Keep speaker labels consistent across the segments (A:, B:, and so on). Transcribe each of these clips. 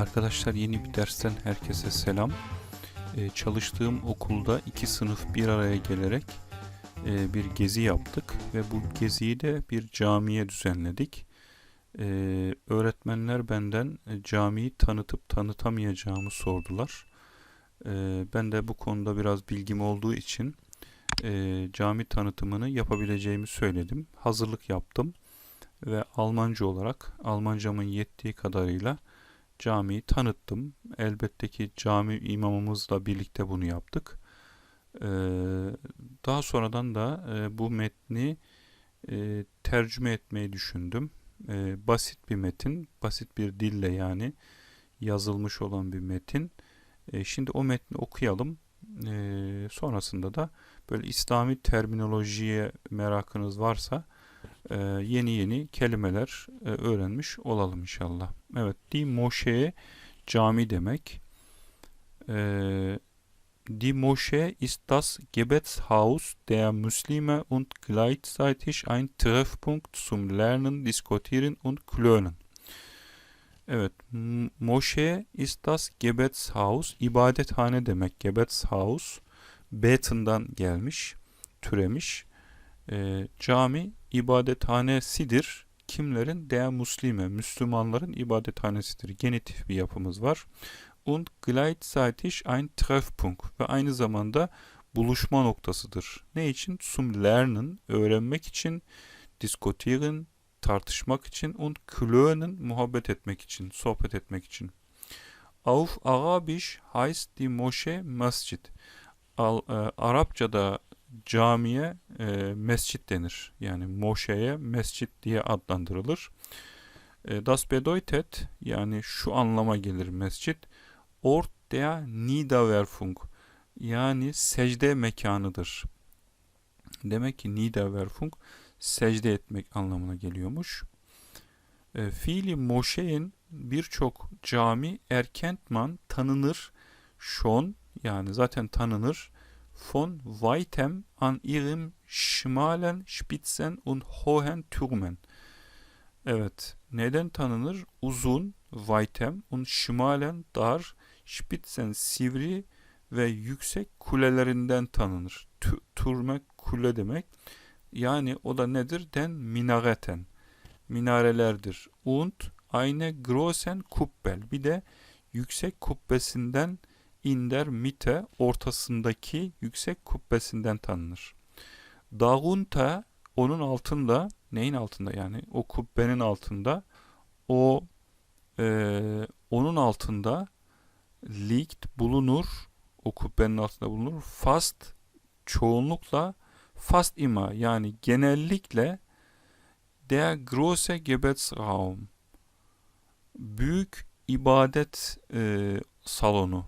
A: Arkadaşlar yeni bir dersten herkese selam. Ee, çalıştığım okulda iki sınıf bir araya gelerek e, bir gezi yaptık ve bu geziyi de bir camiye düzenledik. Ee, öğretmenler benden e, camiyi tanıtıp tanıtamayacağımı sordular. Ee, ben de bu konuda biraz bilgim olduğu için e, cami tanıtımını yapabileceğimi söyledim. Hazırlık yaptım ve Almanca olarak Almancamın yettiği kadarıyla camiyi tanıttım. Elbette ki cami imamımızla birlikte bunu yaptık. Ee, daha sonradan da e, bu metni e, tercüme etmeyi düşündüm. E, basit bir metin, basit bir dille yani yazılmış olan bir metin. E, şimdi o metni okuyalım. E, sonrasında da böyle İslami terminolojiye merakınız varsa e, yeni yeni kelimeler e, öğrenmiş olalım inşallah. Evet, die Moschee cami demek. E, die Moschee ist das Gebetshaus der Muslime und gleichzeitig ein Treffpunkt zum Lernen, Diskutieren und Klönen. Evet, M- Moschee ist das Gebetshaus, ibadethane demek. Gebetshaus, Beten'dan gelmiş, türemiş. E, cami ibadethanesidir. Kimlerin? Der Muslime, Müslümanların ibadethanesidir. Genitif bir yapımız var. Und gleichzeitig ein Treffpunkt ve aynı zamanda buluşma noktasıdır. Ne için? Zum Lernen, öğrenmek için, diskutieren, tartışmak için und klönen, muhabbet etmek için, sohbet etmek için. Auf Arabisch heißt die Moschee Masjid. Al, e, Arapçada camiye e, mescit denir. Yani moşeye mescit diye adlandırılır. E, das bedeutet yani şu anlama gelir mescit. Ort der Niederwerfung yani secde mekanıdır. Demek ki Niederwerfung secde etmek anlamına geliyormuş. E, fiili moşeyin birçok cami erkentman tanınır. Schon yani zaten tanınır von weitem an ihrem schmalen Spitzen und hohen Türmen. Evet, neden tanınır? Uzun, weitem und schmalen dar, Spitzen sivri ve yüksek kulelerinden tanınır. Tü- Türme kule demek. Yani o da nedir? Den minareten. Minarelerdir. Und eine großen Kuppel. Bir de yüksek kubbesinden in der Mitte ortasındaki yüksek kubbesinden tanınır. Darunter onun altında neyin altında? Yani o kubbenin altında. O e, onun altında liegt bulunur o kubbenin altında bulunur. Fast çoğunlukla fast ima yani genellikle der große Gebetsraum büyük ibadet e, salonu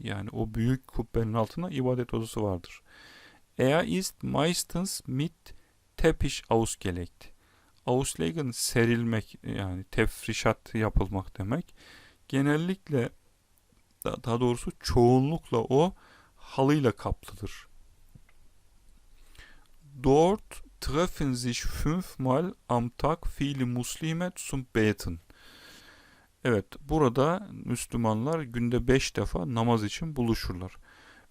A: yani o büyük kubbenin altında ibadet odası vardır. Er ist meistens mit Teppich ausgelegt. Auslegen serilmek yani tefrişat yapılmak demek. Genellikle daha doğrusu çoğunlukla o halıyla kaplıdır. Dort treffen sich fünfmal am Tag viele Muslime zum Beten. Evet, burada Müslümanlar günde beş defa namaz için buluşurlar.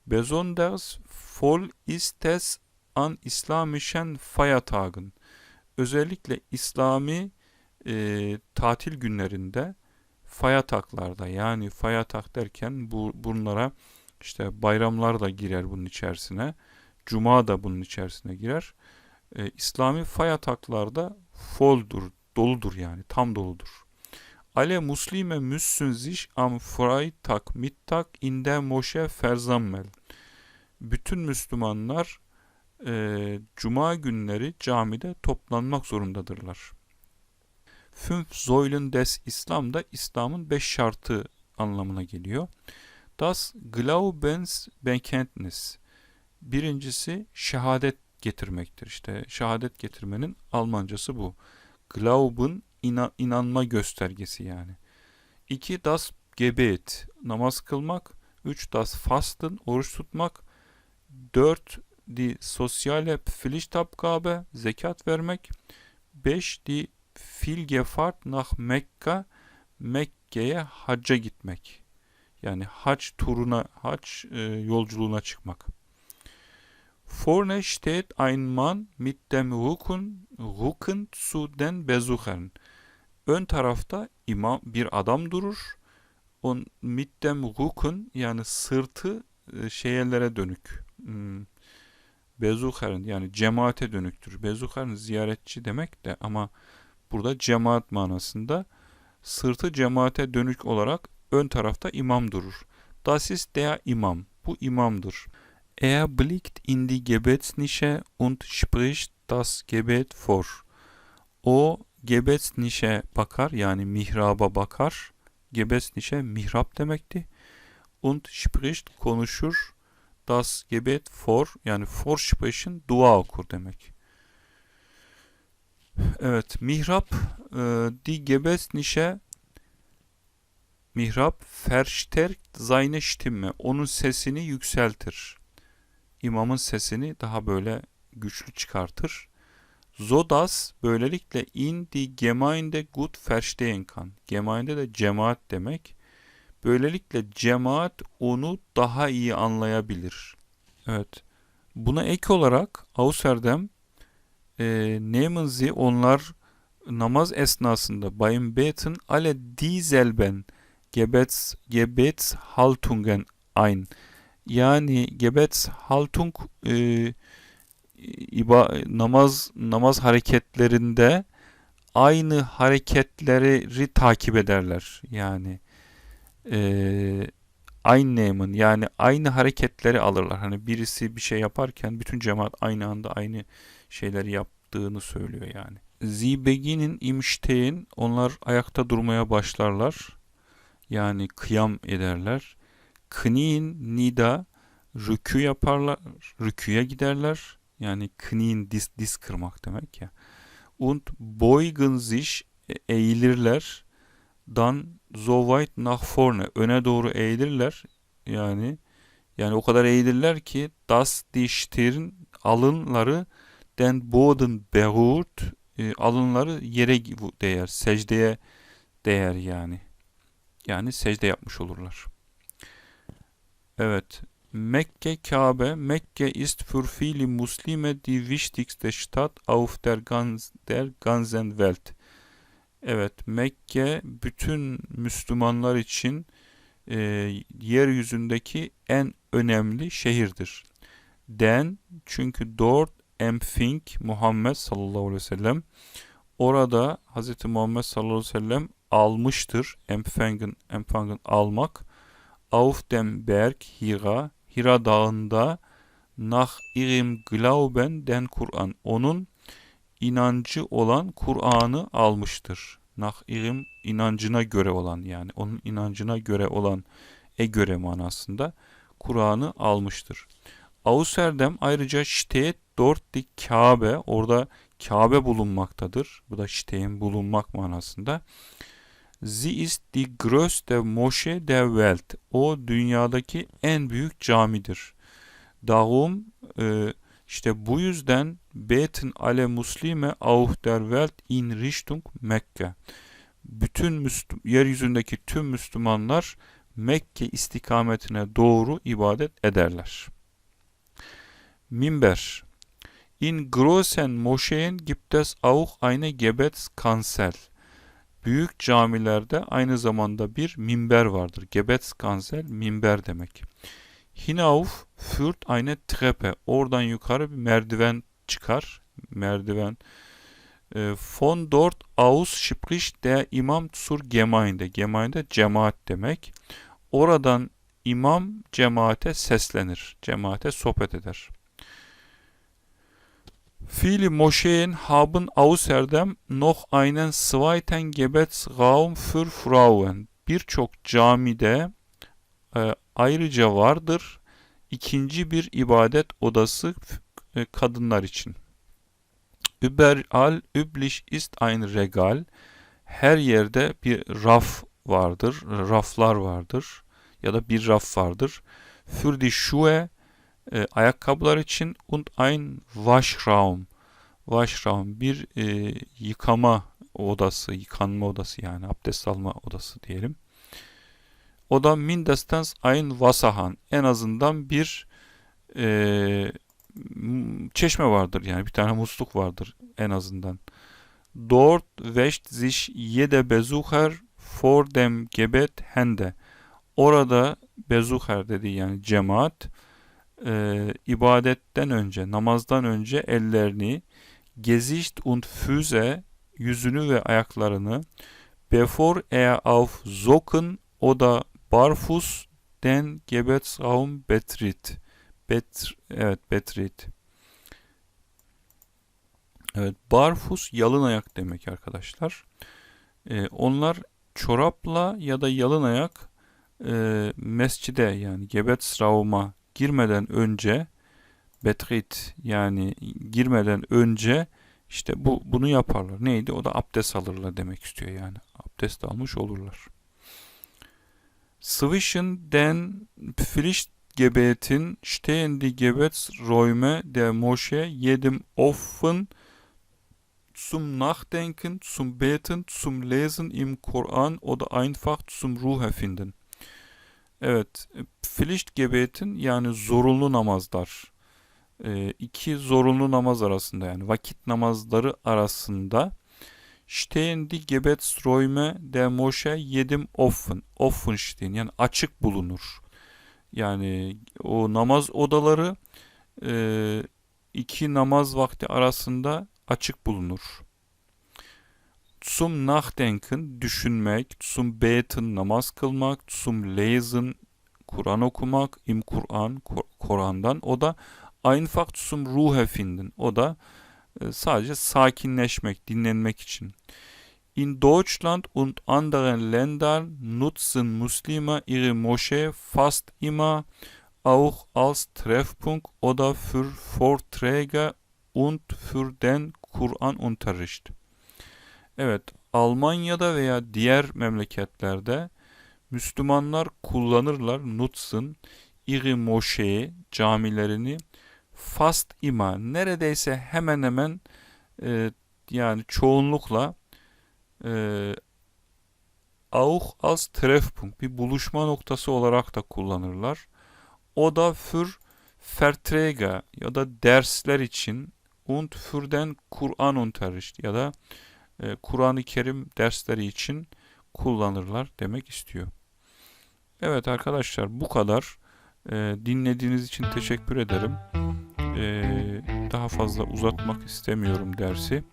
A: Besonders voll ist es an islamischen Feiertagen. Özellikle İslami e, tatil günlerinde fayataklarda yani fayatak derken bu, bunlara işte bayramlar da girer bunun içerisine. Cuma da bunun içerisine girer. E, İslami fayataklarda foldur, doludur yani tam doludur. Alle Muslime müssen sich am Freitag Mittag in der Moschee versammeln. Bütün Müslümanlar e, Cuma günleri camide toplanmak zorundadırlar. Fünf Säulen des İslam da İslam'ın beş şartı anlamına geliyor. Das Glaubensbekenntnis. Birincisi şehadet getirmektir. İşte şehadet getirmenin Almancası bu. Glauben ina, inanma göstergesi yani. 2. Das Gebet, namaz kılmak. 3. Das Fasten, oruç tutmak. 4. Die soziale Pflichtabgabe, zekat vermek. 5. Die Filgefahrt nach Mekka, Mek Mekke'ye hacca gitmek. Yani hac turuna, hac e, yolculuğuna çıkmak. Vorne steht ein Mann mit dem Rücken, Rücken zu den Besuchern. Ön tarafta imam bir adam durur. On mit dem Rücken yani sırtı e, şeylere dönük. Hmm. Bezuher'in yani cemaate dönüktür. Bezuher'in ziyaretçi demek de ama burada cemaat manasında sırtı cemaate dönük olarak ön tarafta imam durur. Das ist der Imam. Bu imamdır. Er blickt in die Gebetsnische und spricht das Gebet vor. O Gebetsnische bakar yani mihraba bakar. Gebetsnische mihrap demekti. Und spricht konuşur. Das Gebet vor yani for sprechen dua okur demek. Evet mihrap e, die Gebetsnische mihrap verstärkt seine Stimme. Onun sesini yükseltir. İmamın sesini daha böyle güçlü çıkartır. Zodas böylelikle in die Gemeinde gut verstehen kann. Gemeinde de cemaat demek. Böylelikle cemaat onu daha iyi anlayabilir. Evet. Buna ek olarak Auserdem e, nehmen onlar namaz esnasında beim Beten alle dieselben Gebets, Gebetshaltungen ein. Yani Gebetshaltung e, iba, namaz namaz hareketlerinde aynı hareketleri takip ederler. Yani e, aynı yani aynı hareketleri alırlar. Hani birisi bir şey yaparken bütün cemaat aynı anda aynı şeyleri yaptığını söylüyor yani. Zibeginin imşteyin onlar ayakta durmaya başlarlar. Yani kıyam ederler. Kniin nida rükü yaparlar. Rüküye giderler. Yani kniin diz, diz kırmak demek ya. Und beugen sich e, eğilirler. Dan so weit nach vorne öne doğru eğilirler. Yani yani o kadar eğilirler ki das die Stirn alınları den Boden berührt e, alınları yere değer, secdeye değer yani. Yani secde yapmış olurlar. Evet. Mekke Kabe, Mekke ist für viele Muslime die wichtigste Stadt auf der, ganz, der ganzen Welt. Evet, Mekke bütün Müslümanlar için e, yeryüzündeki en önemli şehirdir. Den çünkü dort empfing Muhammed sallallahu aleyhi ve sellem orada Hz. Muhammed sallallahu aleyhi ve sellem almıştır. Empfangen, empfangen almak. Auf dem Berg Hira, Hira dağında nach ihrem Glauben den Kur'an. Onun inancı olan Kur'an'ı almıştır. Nach ihrem inancına göre olan yani onun inancına göre olan e göre manasında Kur'an'ı almıştır. Außerdem ayrıca steht dort die Kabe orada Kabe bulunmaktadır. Bu da stein bulunmak manasında. Sie ist die größte Moschee der Welt. O dünyadaki en büyük camidir. Darum e, işte bu yüzden beten alle Muslime auf der Welt in Richtung Mekke. Bütün Müslüm, yeryüzündeki tüm Müslümanlar Mekke istikametine doğru ibadet ederler. Minber In großen Moscheen gibt es auch eine Gebetskanzel. Büyük camilerde aynı zamanda bir minber vardır. Gebetskansel minber demek. Hinauf führt eine Treppe. Oradan yukarı bir merdiven çıkar. Merdiven. E, von dort aus spricht der Imam zur Gemeinde. Gemeinde cemaat demek. Oradan imam cemaate seslenir. Cemaate sohbet eder. Viele Moscheen haben außerdem noch einen zweiten Gebetsraum für Frauen. Birçok camide e, ayrıca vardır ikinci bir ibadet odası e, kadınlar için. Überall üblich ist ein Regal. Her yerde bir raf vardır, raflar vardır ya da bir raf vardır. Für die Schuhe e, ayakkabılar için und ein Waschraum. Waschraum bir e, yıkama odası, yıkanma odası yani abdest alma odası diyelim. O da mindestens ein Wasserhahn. En azından bir e, çeşme vardır yani bir tane musluk vardır en azından. Dort wäscht sich jeder Besucher vor dem Gebet Hände. Orada Besucher dediği yani cemaat e, ibadetten önce, namazdan önce ellerini Gesicht und Füße yüzünü ve ayaklarını bevor er auf Socken oder Barfuß den Gebetsraum betritt. Bet, evet betritt. Evet barfus yalın ayak demek arkadaşlar. Ee, onlar çorapla ya da yalın ayak e, mescide yani Gebetsraum'a girmeden önce betrit yani girmeden önce işte bu bunu yaparlar. Neydi? O da abdest alırlar demek istiyor yani. Abdest almış olurlar. Zwischen den Pflichtgebeten stehen die Gebetsräume der Moschee jedem offen zum Nachdenken, zum Beten, zum Lesen im Koran oder einfach zum Ruhe finden. Evet, Pflichtgebeten yani zorunlu namazlar. E, iki zorunlu namaz arasında yani vakit namazları arasında stehen die Gebetsräume der Moschee jedem offen. Offen stehen yani açık bulunur. Yani o namaz odaları e, iki namaz vakti arasında açık bulunur. Zum Nachdenken düşünmek, zum Beten namaz kılmak, zum Lesen Kur'an okumak, im Kur'an Kur'an'dan o da einfach zum Ruhe finden. O da e, sadece sakinleşmek, dinlenmek için. In Deutschland und anderen Ländern nutzen Muslime ihre Moschee fast immer auch als Treffpunkt oder für Vorträge und für den Kur'anunterricht. Evet, Almanya'da veya diğer memleketlerde Müslümanlar kullanırlar nutzen ihre Moschee camilerini fast ima neredeyse hemen hemen e, yani çoğunlukla e, auch als Treffpunkt bir buluşma noktası olarak da kullanırlar. O da für Verträge ya da dersler için und für den Kur'anunterricht ya da e, Kur'an-ı Kerim dersleri için kullanırlar demek istiyor. Evet arkadaşlar bu kadar. E, dinlediğiniz için teşekkür ederim. Ee, daha fazla uzatmak istemiyorum dersi.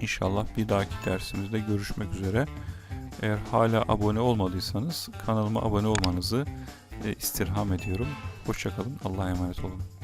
A: İnşallah bir dahaki dersimizde görüşmek üzere. Eğer hala abone olmadıysanız kanalıma abone olmanızı e, istirham ediyorum. Hoşçakalın. Allah'a emanet olun.